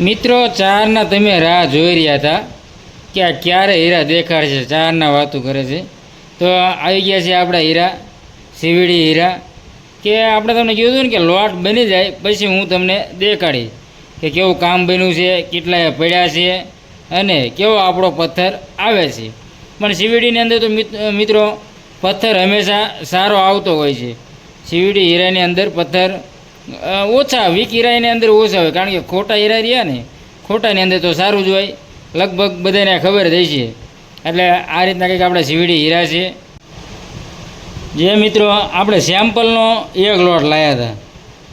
મિત્રો, ચારના તમે રાહ જોઈ રહ્યા હતા કે આ ક્યારે હીરા દેખાડશે? ચારના વાતો કરે છે. તો આવી ગયા છે આપણા હીરા સીવીડી હીરા, કે આપણે તમને કીધું હતું ને કે લોટ બની જાય, પછી હું તમને દેખાડીશ કે કેવું કામ બન્યું છે કેટલા પડ્યા છે અને કેવો આપણો પથ્થર આવે છે. પણ સીવીડીની અંદર તો મિત- મિત્રો, પથ્થર હંમેશા સારો આવતો હોય છે. સીવીડી હીરાની અંદર પથ્થર ઓછા વીક હીરાની અંદર ઓછા હોય, કારણ કે ખોટા હીરા રહ્યા ને, ખોટાની અંદર તો સારું જ હોય. લગભગ બધાને ખબર થઈ છે એટલે આ રીતના કંઈક આપણે સીવીડી હીરા છે. જે મિત્રો, આપણે સેમ્પલનો એક લોટ લાવ્યા હતા.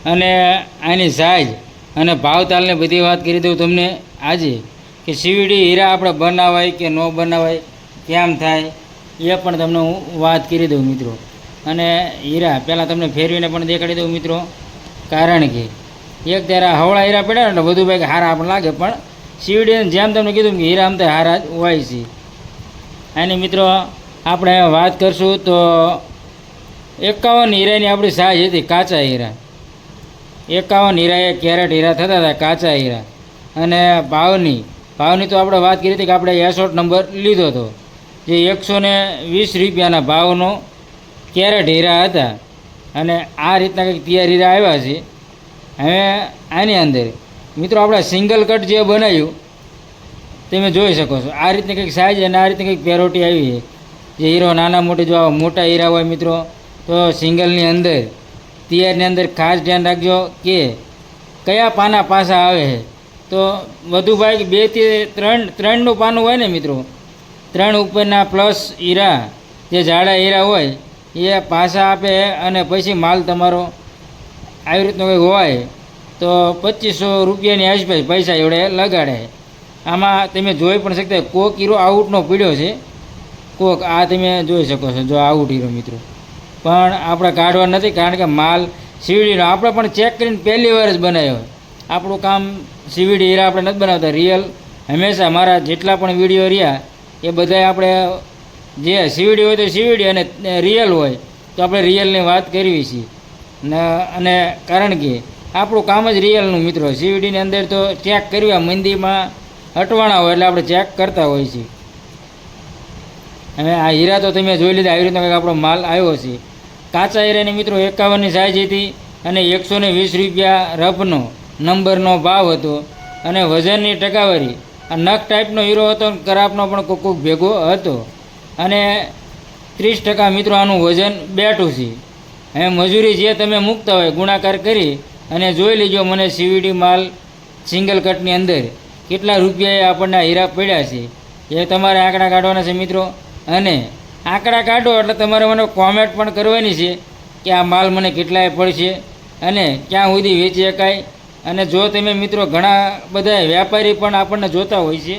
અને આની સાઇઝ અને ભાવતાલને બધી વાત કરી દઉં તમને આજે, કે સીવીડી હીરા આપણે બનાવાય કે ન બનાવાય, કેમ થાય, એ પણ તમને હું વાત કરી દઉં મિત્રો. અને હીરા, પહેલાં તમને ફેરવીને પણ દેખાડી દઉં મિત્રો. કારણ કે એક ત્યારે હવળા હીરા પડ્યા એટલે બધું ભાઈ હારા આપણને લાગે. પણ શિવડીને જેમ તમને કીધું કે હીરા અમતે હારા હોય છે. અને મિત્રો, આપણે વાત કરશું તો એકાવન હીરાની આપણી સાઈઝ હતી કાચા હીરા. એકાવન હીરા એ કેરેટ હીરા થતા હતા કાચા હીરા. અને ભાવની ભાવની તો આપણે વાત કરી હતી કે આપણે એસોટ નંબર લીધો હતો. જે એકસો વીસ રૂપિયાના ભાવનો કેરેટ હીરા હતા. અને આ રીતના કંઈક તૈયારી આવ્યા છે હવે આની અંદર, મિત્રો, આપણે સિંગલ કટ જે બનાવ્યું, તમે જોઈ શકો છો. આ રીતની કંઈક સાઈઝ અને આ રીતની કંઈક પેરોટી આવી છે. જે હીરો નાના મોટી જો મોટા હીરા હોય, મિત્રો, તો સિંગલની અંદર તિયારની અંદર ખાસ ધ્યાન રાખજો કે કયા પાના પાસા આવે છે. તો વધુ ભાઈ બેથી ત્રણ, ત્રણનું પાનું હોય ને, મિત્રો, ત્રણ ઉપરના પ્લસ હીરા, જે જાડા હીરા હોય એ પાછા આપે અને પછી માલ તમારો આવી રીતનો કંઈક હોય, તો પચીસો રૂપિયાની આસપાસ પૈસા એવડે લગાડે. આમાં તમે જોઈ પણ શકતા કોક હીરો આઉટનો પીડ્યો છે. કોક આ તમે જોઈ શકો છો, જો આઉટ હીરો મિત્રો. પણ આપણે કાઢવા નથી, કારણ કે માલ સીવીડીનો આપણે પણ ચેક કરીને પહેલી વાર જ બનાવ્યો આપણું કામ સીવીડી હીરા આપણે નથી બનાવતા રિયલ હંમેશા મારા જેટલા પણ વીડિયો રહ્યા, એ બધાય આપણે જે સીવીડી હોય તો સીવીડી અને રિયલ હોય તો આપણે રિયલની વાત કરવી છીએ અને કારણ કે આપણું કામ જ રિયલનું મિત્રો સીવીડીની અંદર તો ચેક કરવા મંદીમાં હટવાના હોય એટલે આપણે ચેક કરતા હોઈએ છીએ અને આ હીરા તો તમે જોઈ લીધા, આવી રીતના કંઈક આપણો માલ આવ્યો છે. કાચા હીરાની મિત્રો એકાવનની સાઈઝ હતી અને એકસો ને વીસ રૂપિયા રફનો નંબરનો ભાવ હતો અને વજનની ટકાવારી. આ નખ ટાઈપનો હીરો હતો કરાપનો પણ કોક ભેગો હતો. અને ત્રીસ ટકા મિત્રો આનું વજન બેઠું છે. હવે મજૂરી જે તમે મૂકતા હોય, ગુણાકાર કરી અને જોઈ લેજો મને સીવીડી માલ સિંગલ કટની અંદર કેટલા રૂપિયાએ આપણને હીરા પડ્યા છે. એ તમારે આંકડા કાઢવાના છે મિત્રો. અને આંકડા કાઢો એટલે તમારે મને કોમેન્ટ પણ કરવાની છે કે આ માલ મને કેટલાએ પડશે અને ક્યાં સુધી વેચી શકાય. અને જો તમે મિત્રો ઘણા બધા વેપારી પણ આપણને જોતા હોય છે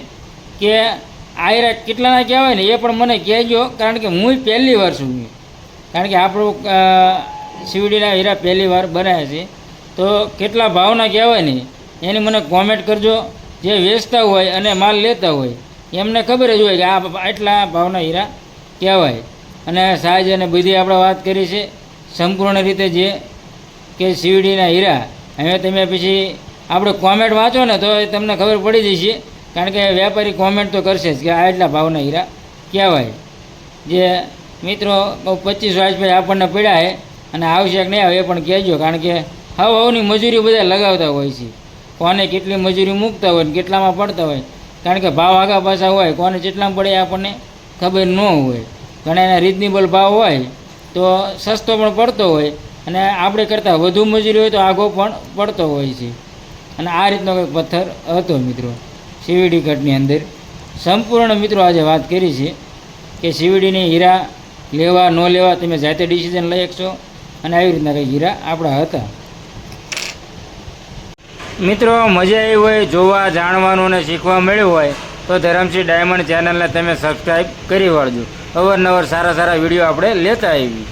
કે આ હીરા કેટલાના કહેવાય ને, એ પણ મને કહેજો, કારણ કે હું પહેલી વાર છું કારણ કે આપણું શિવડીના હીરા પહેલી વાર બનાવ્યા છે. તો કેટલા ભાવના કહેવાય ને, એની મને કોમેન્ટ કરજો. જે વેચતા હોય અને માલ લેતા હોય, એમને ખબર જ હોય કે આ આટલા ભાવના હીરા કહેવાય. અને સાઈઝ અને બધી આપણે વાત કરી છે, સંપૂર્ણ રીતે જે કે શિવડીના હીરા. હવે તમે પછી આપણે કોમેન્ટ વાંચો ને, તો તમને ખબર પડી જશે. કારણ કે વેપારી કોમેન્ટ તો કરશે જ કે આ એટલા ભાવના હીરા કહેવાય. જે મિત્રો પચીસ આસપાસ આપણને પડ્યા અને આવશે કે નહીં આવે એ પણ કહેજો, કારણ કે હવ હવની મજૂરી બધા લગાવતા હોય છે. કોને કેટલી મજૂરી મૂકતા હોય ને કેટલામાં પડતા હોય. કારણ કે ભાવ આગા પાછા હોય, કોને કેટલામાં પડે આપણને ખબર ન હોય. ઘણા એના રિઝનેબલ ભાવ હોય તો સસ્તો પણ પડતો હોય અને આપણે કરતાં વધુ મજૂરી હોય તો આગો પણ પડતો હોય છે. અને આ રીતનો કંઈક પથ્થર હતો મિત્રો. સીવીડી કટની અંદર. સંપૂર્ણ મિત્રો આજે વાત કરી છે કે સીવીડીની હીરા લેવા, ન લેવા તમે જાતે ડિસિઝન લઈ શકશો અને આવી રીતના કંઈ હીરા આપણા હતા. મિત્રો, મજા આવી હોય, જોવા, જાણવાનું અને શીખવા મળ્યું હોય તો ધરમસિંહ ડાયમંડ ચેનલને તમે સબસ્ક્રાઈબ કરી વાળજો. અવારનવાર સારા સારા વીડિયો આપણે લેતા આવી